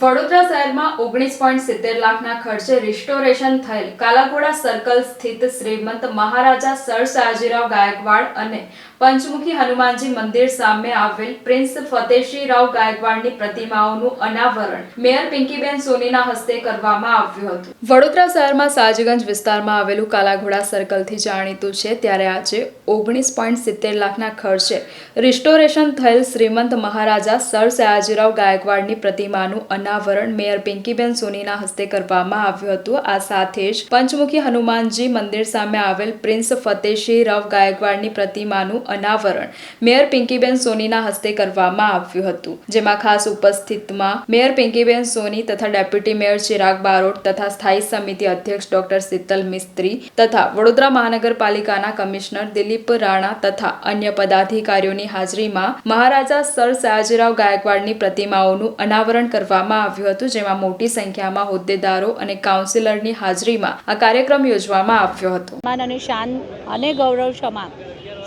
વડોદરા શહેરમાં ઓગણીસ પોઈન્ટ સિત્તેર લાખના ખર્ચે રિસ્ટોરેશન થયેલ કાલાઘોડા સર્કલ સ્થિત શ્રીમંત મહારાજા સર સયાજીરાવ ગાયકવાડ અને પંચમુખી હનુમાનજી મંદિર સામે આવેલ પ્રિન્સ ફતેશીરાવ ગાયકવાડની પ્રતિમાઓનું અનાવરણ મેયર પિંકીબેન સોનીના હસ્તે કરવામાં આવ્યું હતું. વડોદરા શહેરમાં સાજગંજ વિસ્તારમાં આવેલું કાલાઘોડા સર્કલથી જાણીતું છે, ત્યારે આજે ઓગણીસ પોઈન્ટ સિત્તેર લાખના ખર્ચે રિસ્ટોરેશન થયેલ શ્રીમંત મહારાજા સર સયાજીરાવ ગાયકવાડની પ્રતિમાનું અનાવરણ મેયર પિંકીબેન સોનીના હસ્તે કરવામાં આવ્યું હતું. આ સાથે જ પંચમુખી હનુમાનજી મંદિર સામે આવેલ પ્રિન્સ ફતેશીરાવ ગાયકવાડની પ્રતિમાનું અનાવરણ મેયર પિંકીબેન સોનીના હસ્તે કરવામાં આવ્યું હતું. જેમાં ખાસ ઉપસ્થિતમાં મેયર પિંકીબેન સોની તથા ડેપ્યુટી મેયર ચિરાગ બારોટ તથા સ્થાયી સમિતિ અધ્યક્ષ ડોક્ટર શીતલ મિસ્ત્રી તથા વડોદરા મહાનગરપાલિકાના કમિશનર દિલીપ રાણા તથા અન્ય પદાધિકારીઓની હાજરીમાં મહારાજા સર સયાજીરાવ ગાયકવાડની પ્રતિમાઓનું અનાવરણ કરવામાં આવ્યું હતું, જેમાં મોટી સંખ્યામાં હોદ્દેદારો અને કાઉન્સિલરની હાજરીમાં આ કાર્યક્રમ યોજવામાં આવ્યો હતો. માન અને શાન અને ગૌરવ ક્ષમા.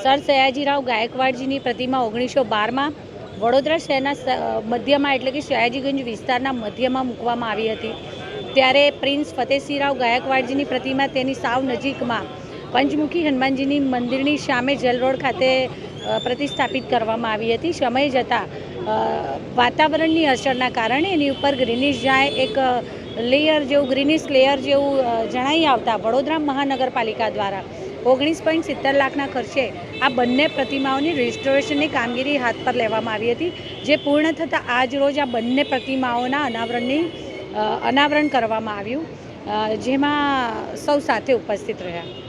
સર સયાજીરાવ ગાયકવાડજીની પ્રતિમા ઓગણીસો બારમાં વડોદરા શહેરના મધ્યમાં એટલે કે સયાજીગંજ વિસ્તારના મધ્યમાં મૂકવામાં આવી હતી. ત્યારે પ્રિન્સ ફતેસિંહરાવ ગાયકવાડજીની પ્રતિમા તેની સાવ નજીકમાં પંચમુખી હનુમાનજીની મંદિરની સામે જલરોડ ખાતે પ્રતિસ્થાપિત કરવામાં આવી હતી. સમય જતાં વાતાવરણની અસરના કારણે એની ઉપર ગ્રીનિશ જાય એક લેયર જેવું, ગ્રીનિશ લેયર જેવું જણાઈ આવતા વડોદરા મહાનગરપાલિકા દ્વારા ઓગણીસ પોઈન્ટ સિત્તેર લાખના ખર્ચે આ બંને પ્રતિમાઓની રજિસ્ટ્રેશનની કામગીરી હાથ પર લેવામાં આવી હતી, જે પૂર્ણ થતાં આજ રોજ આ બંને પ્રતિમાઓના અનાવરણની અનાવરણ કરવામાં આવ્યું જેમાં સૌ સાથે ઉપસ્થિત રહ્યા.